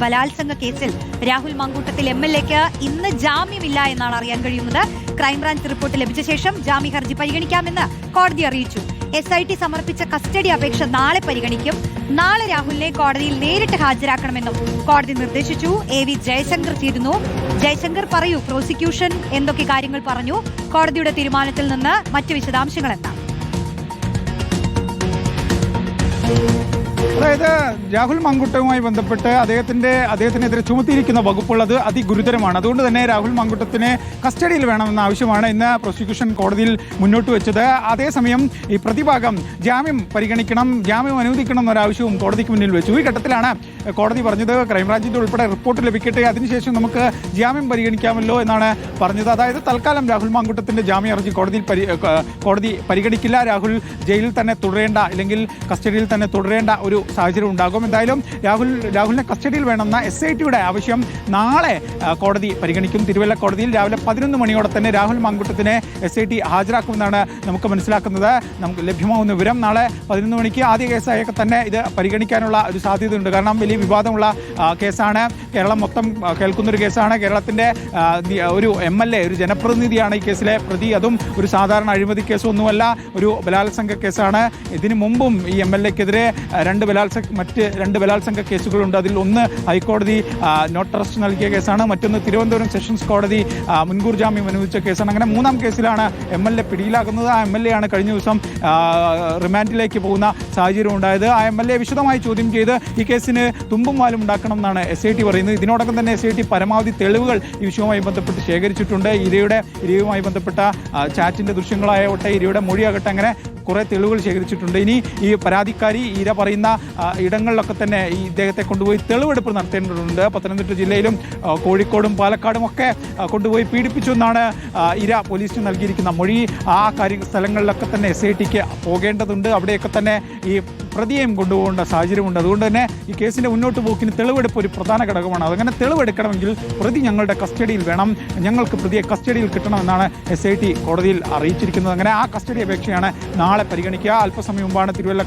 ബലാത്സംഗ കേസിൽ Rahul Mankoottathil M L എക്ക് ഇന്ന് ജാമ്യമില്ല എന്നാണ് അറിയാൻ കഴിയുന്നത്. ക്രൈംബ്രാഞ്ച് റിപ്പോർട്ട് ലഭിച്ച ശേഷം ജാമ്യ ഹർജി പരിഗണിക്കാമെന്ന് കോടതി അറിയിച്ചു. എസ് ഐ ടി സമർപ്പിച്ച കസ്റ്റഡി അപേക്ഷ നാളെ പരിഗണിക്കും. നാളെ രാഹുലിനെ കോടതിയിൽ നേരിട്ട് ഹാജരാക്കണമെന്നും കോടതി നിർദ്ദേശിച്ചു. എ വി ജയശങ്കർ ചേരുന്നു ജയശങ്കർ പറയൂ പ്രോസിക്യൂഷൻ എന്തൊക്കെ കാര്യങ്ങൾ പറഞ്ഞു? കോടതിയുടെ തീരുമാനത്തിൽ നിന്ന് മറ്റ് വിശദാംശങ്ങൾ എന്താണ്? അതായത് രാഹുൽ മങ്കുട്ടവുമായി ബന്ധപ്പെട്ട് അദ്ദേഹത്തിന്റെ അദ്ദേഹത്തിനെതിരെ ചുമത്തിയിരിക്കുന്ന വകുപ്പുള്ളത് അതിഗുരുതരമാണ്. അതുകൊണ്ട് തന്നെ രാഹുൽ മങ്കുട്ടത്തിനെ കസ്റ്റഡിയിൽ വേണമെന്ന ആവശ്യമാണ് ഇന്ന് പ്രോസിക്യൂഷൻ കോടതിയിൽ മുന്നോട്ട് വെച്ചത്. അതേസമയം ഈ പ്രതിഭാഗം ജാമ്യം പരിഗണിക്കണം ജാമ്യം അനുവദിക്കണം എന്നൊരാവശ്യവും കോടതിക്ക് മുന്നിൽ വെച്ചു. ഈ ഘട്ടത്തിലാണ് കോടതി പറഞ്ഞത് ക്രൈംബ്രാഞ്ചിന്റെ ഉൾപ്പെടെ റിപ്പോർട്ട് ലഭിക്കട്ടെ അതിനുശേഷം നമുക്ക് ജാമ്യം പരിഗണിക്കാമല്ലോ എന്നാണ് പറഞ്ഞത്. അതായത് തൽക്കാലം രാഹുൽ മാങ്കുട്ടത്തിന്റെ ജാമ്യ ഹർജി കോടതിയിൽ കോടതി പരിഗണിക്കില്ല. രാഹുൽ ജയിലിൽ തന്നെ തുടരേണ്ട അല്ലെങ്കിൽ കസ്റ്റഡിയിൽ തന്നെ തുടരേണ്ട ഒരു സാഹചര്യം ഉണ്ടാകും. എന്തായാലും രാഹുൽ രാഹുലിനെ കസ്റ്റഡിയിൽ വേണമെന്ന എസ് ഐ ടിയുടെ ആവശ്യം നാളെ കോടതി പരിഗണിക്കും. തിരുവല്ല കോടതിയിൽ രാവിലെ പതിനൊന്ന് മണിയോടെ തന്നെ രാഹുൽ മാങ്കുട്ടത്തിനെ എസ് ഐ ടി ഹാജരാക്കുമെന്നാണ് നമുക്ക് മനസ്സിലാക്കുന്നത്. നമുക്ക് ലഭ്യമാകുന്ന വിവരം നാളെ പതിനൊന്ന് മണിക്ക് ആദ്യ കേസായൊക്കെ തന്നെ ഇത് പരിഗണിക്കാനുള്ള ഒരു സാധ്യതയുണ്ട്. കാരണം വലിയ വിവാദമുള്ള കേസാണ്. കേരളം മൊത്തം കേൾക്കുന്നൊരു കേസാണ്. കേരളത്തിന്റെ ഒരു എം എൽ എ ഒരു ജനപ്രതിനിധിയാണ് ഈ കേസിലെ പ്രതി. അതും ഒരു സാധാരണ അഴിമതി കേസൊന്നുമല്ല ഒരു ബലാത്സംഗ കേസാണ്. ഇതിനു മുമ്പും ഈ എം എൽ എക്കെതിരെ രണ്ട് ബലാത്സംഗ മറ്റ് രണ്ട് ബലാത്സംഗ കേസുകളുണ്ട്. അതിൽ ഒന്ന് ഹൈക്കോടതി നോട്ട് അറസ്റ്റ് നൽകിയ കേസാണ്. മറ്റൊന്ന് തിരുവനന്തപുരം സെഷൻസ് കോടതി മുൻകൂർ ജാമ്യം അനുവദിച്ച കേസാണ്. അങ്ങനെ മൂന്നാം കേസിലാണ് എം എൽ എ പിടിയിലാകുന്നത്. ആ എം എൽ എ ആണ് കഴിഞ്ഞ ദിവസം റിമാൻഡിലേക്ക് പോകുന്ന സാഹചര്യം ഉണ്ടായത്. ആ എം എൽ എ വിശദമായി ചോദ്യം ചെയ്ത് ഈ കേസിന് തുമ്പും വാലും ഉണ്ടാക്കണം എന്നാണ് എസ് ഐ ടി പറയുന്നത്. ഇതിനോടൊപ്പം തന്നെ എസ് ഐ ടി പരമാവധി തെളിവുകൾ ഈ വിഷയവുമായി ബന്ധപ്പെട്ട് ശേഖരിച്ചിട്ടുണ്ട്. ഇരയുടെ ഇരയുമായി ബന്ധപ്പെട്ട ചാറ്റിന്റെ ദൃശ്യങ്ങളായോട്ടെ ഇരയുടെ മൊഴിയാകട്ടെ. അങ്ങനെ കുറേ തെളിവുകൾ ശേഖരിച്ചിട്ടുണ്ട്. ഇനി ഈ പരാതിക്കാരി ഇര പറയുന്ന ഇടങ്ങളിലൊക്കെ തന്നെ ഈ ഇദ്ദേഹത്തെ കൊണ്ടുപോയി തെളിവെടുപ്പ് നടത്തേണ്ടതുണ്ട്. പത്തനംതിട്ട ജില്ലയിലും കോഴിക്കോടും പാലക്കാടും ഒക്കെ കൊണ്ടുപോയി പീഡിപ്പിച്ചു എന്നാണ് ഇര പോലീസിന് നൽകിയിരിക്കുന്ന മൊഴി. ആ കാര്യ സ്ഥലങ്ങളിലൊക്കെ തന്നെ എസ് ഐ ടിക്ക് പോകേണ്ടതുണ്ട്. അവിടെയൊക്കെ തന്നെ ഈ പ്രതിയെയും കൊണ്ടുപോകേണ്ട സാഹചര്യമുണ്ട്. അതുകൊണ്ട് തന്നെ ഈ കേസിന്റെ മുന്നോട്ട് പോക്കിന് തെളിവെടുപ്പ് ഒരു പ്രധാന ഘടകമാണ്. അതങ്ങനെ തെളിവെടുക്കണമെങ്കിൽ പ്രതി ഞങ്ങളുടെ കസ്റ്റഡിയിൽ വേണം. ഞങ്ങൾക്ക് പ്രതിയെ കസ്റ്റഡിയിൽ കിട്ടണമെന്നാണ് എസ് ഐ ടി കോടതിയിൽ അറിയിച്ചിരിക്കുന്നത്. അങ്ങനെ ആ കസ്റ്റഡി അപേക്ഷയാണ് നാളെ പരിഗണിക്കുക. അല്പസമയം മുമ്പാണ് തിരുവല്ല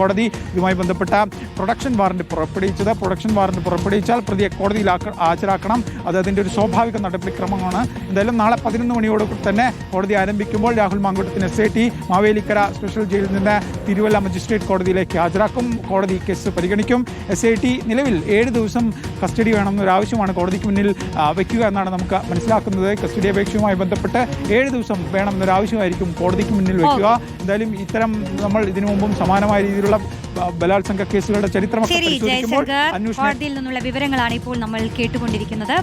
കോടതി ഇതുമായി ബന്ധപ്പെട്ട പ്രൊഡക്ഷൻ വാറന്റ് പുറപ്പെടുവിച്ചത്. പ്രൊഡക്ഷൻ വാറന്റ് പുറപ്പെടുവിച്ചാൽ പ്രതിയെ കോടതിയിൽ ഹാജരാക്കണം. അത് അതിന്റെ ഒരു സ്വാഭാവിക നടപടിക്രമമാണ് എന്തായാലും നാളെ പതിനൊന്ന് മണിയോട് തന്നെ കോടതി ആരംഭിക്കുമ്പോൾ Rahul മാങ്കുട്ടത്തിന് S I T Mavelikkara special ജയിലിൽ നിന്ന് തിരുവല്ല മജിസ്ട്രേറ്റ് കോടതിയിലേക്ക് ഹാജരാക്കും. കോടതി കേസ് പരിഗണിക്കും. എസ് ഐ ടി നിലവിൽ ഏഴ് ദിവസം കസ്റ്റഡി വേണമെന്നൊരാവശ്യമാണ് കോടതിക്ക് മുന്നിൽ വയ്ക്കുക എന്നാണ് നമുക്ക് മനസ്സിലാക്കുന്നത്. കസ്റ്റഡി അപേക്ഷയുമായി ബന്ധപ്പെട്ട് ഏഴ് ദിവസം വേണമെന്നൊരാവശ്യമായിരിക്കും കോടതിക്ക് മുന്നിൽ വയ്ക്കുക എന്തായാലും ഇത്തരം നമ്മൾ ഇതിനു മുമ്പും സമാനമായ രീതിയിലുള്ള ബലാത്സംഗ കേസുകളുടെ ചരിത്രം കോടതിയിൽ നിന്നുള്ള വിവരങ്ങളാണ് ഇപ്പോൾ നമ്മൾ കേട്ടുകൊണ്ടിരിക്കുന്നത്.